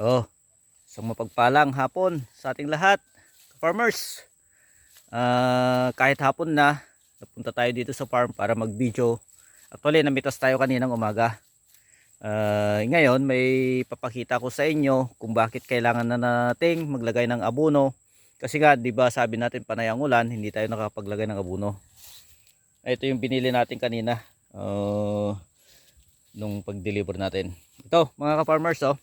Oh, isang mapagpalang hapon sa ating lahat, farmers. Ah, kahit hapon na, napunta tayo dito sa farm para mag-video. Actually, namitas tayo kaninang umaga. Ah, ngayon, may papakita ko sa inyo kung bakit kailangan na nating maglagay ng abono. Kasi nga, di ba sabi natin panay ang ulan, hindi tayo nakapaglagay ng abono. Ito yung binili natin kanina. ah, nung pag-deliver natin. Ito, mga ka-farmers, oh.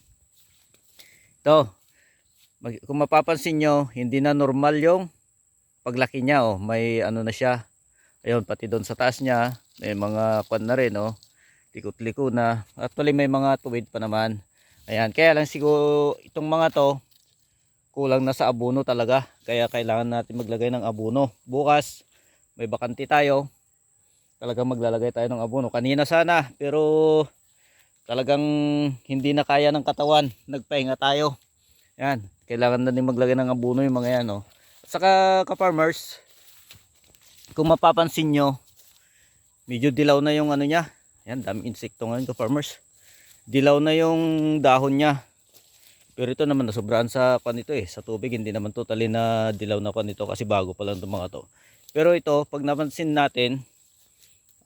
Mag- kung mapapansin nyo, hindi na normal yung paglaki niya. Oh. May ano na siya. Ayun, pati doon sa taas niya, may mga kwan na rin. Oh. Likot-liko na. Actually, may mga tuwid pa naman. Ayan, kaya lang siguro itong mga to, kulang na sa abono talaga. Kaya kailangan natin maglagay ng abono. Bukas, may bakanti tayo. Talagang maglalagay tayo ng abono. Kanina sana, pero talagang hindi na kaya ng katawan. Nagpahinga tayo. Yan, kailangan na din maglagay ng abono yung mga yan. Oh. Saka ka-farmers, kung mapapansin nyo, medyo dilaw na yung ano niya. Yan, dami insekto ngayon ka-farmers. Dilaw na yung dahon niya. Pero ito naman nasobrahan sa ito eh. Sa tubig, hindi naman totally na dilaw na pan ito kasi bago pa lang itong mga to. Pero ito, pag napansin natin,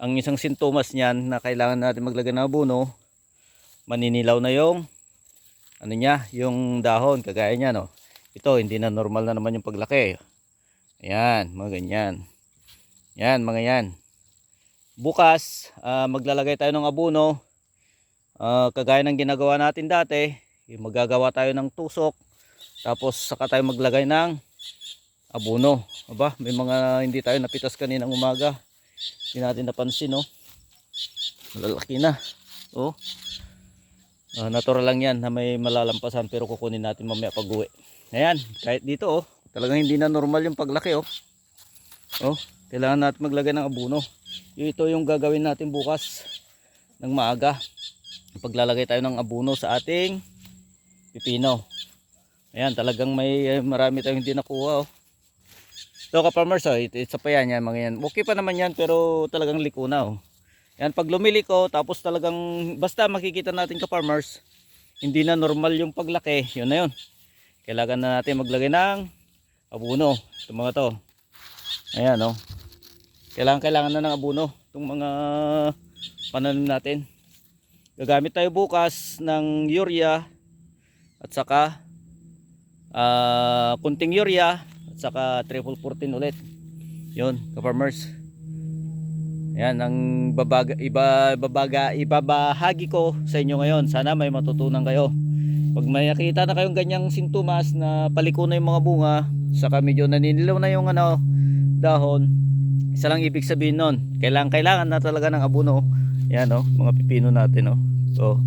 ang isang sintomas niyan na kailangan natin maglagay ng abono, maninilaw na yung ano niya, yung dahon, kagaya niya, no. Ito, hindi na normal na naman yung paglaki. Ayan, mga ganyan. Yan, mga yan. Bukas, ah, maglalagay tayo ng abono. Ah, kagaya ng ginagawa natin dati, magagawa tayo ng tusok. Tapos, saka tayo maglagay ng abono. Aba, may mga hindi tayo napitas kaninang umaga. Hindi natin napansin, no. Malalaki na. Oh. Ah, natural lang yan na may malalampasan pero kukunin natin mamaya pag uwi. Ayan, kahit dito oh, talagang hindi na normal yung paglaki oh. Oh, kailangan natin maglagay ng abono. Ito yung gagawin natin bukas ng maaga. Paglalagay tayo ng abono sa ating pipino. Ayan, talagang may eh, marami tayong hindi nakuha oh. So ka-farmers oh, ito, isa pa yan, yan, mga yan. Okay pa naman yan pero talagang liko na oh. Yan, pag lumiliko, tapos talagang, basta makikita natin ka-farmers, hindi na normal yung paglaki, yun na yun. Kailangan na natin maglagay ng abono, itong mga to. Ayan, no. Kailangan, kailangan na ng abono, itong mga pananim natin. Gagamit tayo bukas ng urea, at saka, ah, kunting urea, at saka triple 14 ulit. Yun, ka-farmers. Yan ang babaga, iba, babaga, ibabahagi ko sa inyo ngayon. Sana may matutunan kayo. Pag may nakita na kayong ganyang sintomas na paliko na yung mga bunga, saka medyo naninilaw na yung ano, dahon, isa lang ibig sabihin nun. Kailangan, kailangan na talaga ng abono. Yan oh, mga pipino natin oh. So,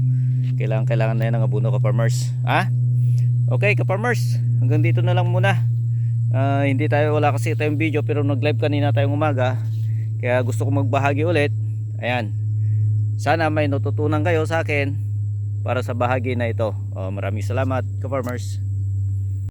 kailangan, kailangan na yan ng abono ka farmers. Ha? Okay ka farmers, hanggang dito na lang muna. Ah, hindi tayo, wala kasi tayong video pero nag-live kanina tayong umaga. Kaya gusto ko magbahagi ulit. Ayan. Sana may natutunan kayo sa akin para sa bahagi na ito. Oh, maraming salamat ka farmers.